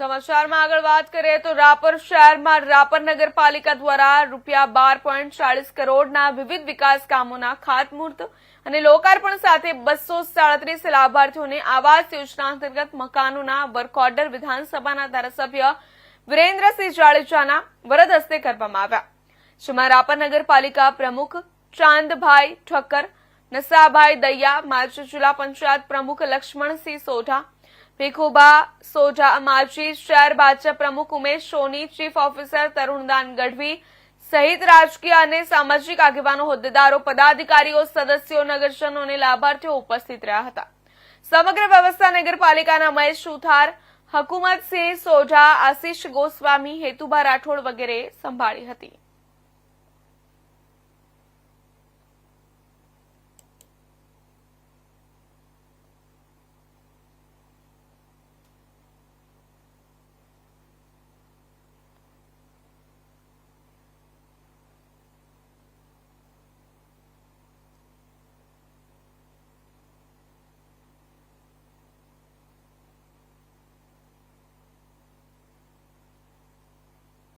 સમાચારમાં આગળ વાત કરીએ તો રાપર શહેરમાં રાપર નગરપાલિકા દ્વારા રૂપિયા બાર પોઈન્ટ ચાળીસ કરોડના વિવિધ વિકાસ કામોના ખાતમુહૂર્ત અને લોકાર્પણ સાથે બસો સાડત્રીસ લાભાર્થીઓને આવાસ યોજના અંતર્ગત મકાનોના વર્ક ઓર્ડર વિધાનસભાના ધારાસભ્ય વિરેન્દ્રસિંહ જાડેજાના વરદ હસ્તે કરવામાં આવ્યા, જેમાં રાપર નગરપાલિકા પ્રમુખ ચાંદભાઈ ઠક્કર નસાભાઈ દૈયા, માજી જિલ્લા પંચાયત પ્રમુખ લક્ષ્મણસિંહ સોઢા ભીખુબા સોઢા, માજી શહેર ભાજપ પ્રમુખ ઉમેશ સોની, ચીફ ઓફિસર તરુણદાન ગઢવી સહિત રાજકીય અને સામાજિક આગેવાનો, હોદ્દેદારો, પદાધિકારીઓ, સદસ્યો, નગરજનો અને લાભાર્થીઓ ઉપસ્થિત રહ્યા હતા. સમગ્ર વ્યવસ્થા નગરપાલિકાના મહેશ સુથાર, હકુમતસિંહ સોઢા, આશીષ ગોસ્વામી, હેતુભા રાઠોડ વગેરે સંભાળી હતી.